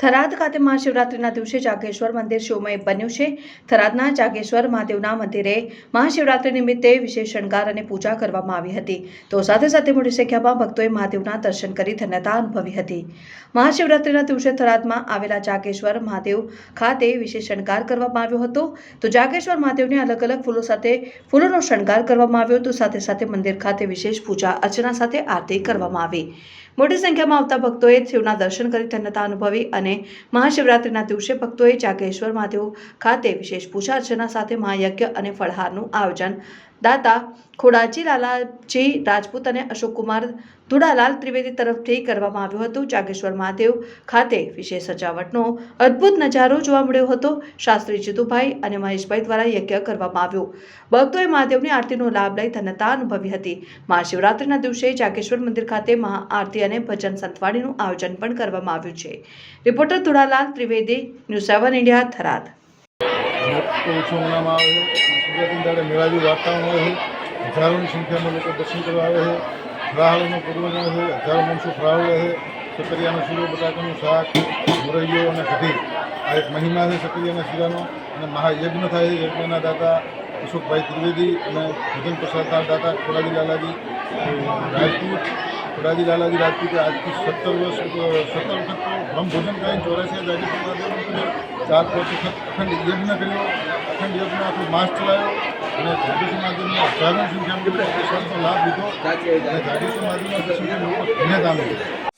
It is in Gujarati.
થરાદ ખાતે મહાશિવરાત્રિના દિવસે જાગેશ્વર મંદિર શિવમય બન્યું છે. થરાદના જાગેશ્વર મહાદેવના મંદિરે મહાશિવરાત્રિ નિમિત્તે વિશેષ શણગાર અને પૂજા કરવામાં આવી હતી. તો સાથે સાથે મોટી સંખ્યામાં ભક્તોએ મહાદેવના દર્શન કરી ધન્યતા અનુભવી હતી. મહાશિવરાત્રિના દિવસે થરાદમાં આવેલા જાગેશ્વર મહાદેવ ખાતે વિશેષ શણગાર કરવામાં આવ્યો હતો. તો જાગેશ્વર મહાદેવને અલગ અલગ ફૂલો સાથે, ફૂલોનો શણગાર કરવામાં આવ્યો હતો. સાથે સાથે મંદિર ખાતે વિશેષ પૂજા અર્ચના સાથે આરતી કરવામાં આવી. મોટી સંખ્યામાં આવતા ભક્તોએ શિવના દર્શન કરી ધન્યતા અનુભવી અને મહાશિવરાત્રિના દિવસે ભક્તોએ જાગેશ્વર મહાદેવ ખાતે વિશેષ પૂજા અર્ચના સાથે મહાયજ્ઞ અને ફળહારનું આયોજન દાતા ખોડાજી લાલાજી રાજપૂત અને અશોકકુમાર ધુડાલાલ ત્રિવેદી તરફથી કરવામાં આવ્યું હતું. જાગેશ્વર મહાદેવ ખાતે વિશેષ સજાવટનો અદ્ભુત નજારો જોવા મળ્યો હતો. શાસ્ત્રી જીતુભાઈ અને મહેશભાઈ દ્વારા યજ્ઞ કરવામાં આવ્યો. ભક્તોએ મહાદેવની આરતીનો લાભ લઈ ધન્યતા અનુભવી હતી. મહાશિવરાત્રિના દિવસે જાગેશ્વર મંદિર ખાતે મહાઆરતી અને ભજન સંતવાણીનું આયોજન પણ કરવામાં આવ્યું છે. Reporter Dhudalal Trivedi, news seven India, Tharad. મોટો ઉત્સવ આવે છે. શિવરાત્રી દાડે મેળાવી વાતાવરણ હોય છે. હજારોની સંખ્યામાં લોકો દર્શન કરવા આવે છે. ફરાળનો પૂર્વજ છે. હજારો માણસો ફરાળ રહે સકરિયાનો શીરો, બટાકાનું શાક, મુરૈયો અને કઢી. આ એક મહિમા છે સકરિયાના શીરાનો. અને મહાયજ્ઞ થાય છે યજ્ઞના દાતા અશોકભાઈ ત્રિવેદી અને ભજન પ્રસાદના દાતા ખોડાજી લાલાજી. રાજપૂત, ખોડાજી લાલાજી રાજપૂતે આજથી સત્તર વર્ષ, સત્તર વખત બ્રહ્મભોજન બ્રહ્મ ભોજન કરીને ચોરાસી જાગે ચાર પાંચ વખત અખંડ યજ્ઞ કર્યો. અખંડ યજ્ઞ આખો માસ ચલાવ્યો અને જાગેશ્વર મહાદેવની હજારો સંખ્યામાં લાભ લીધો. અને દર્શન કરીને લોકો ધન્યતા અનુભવી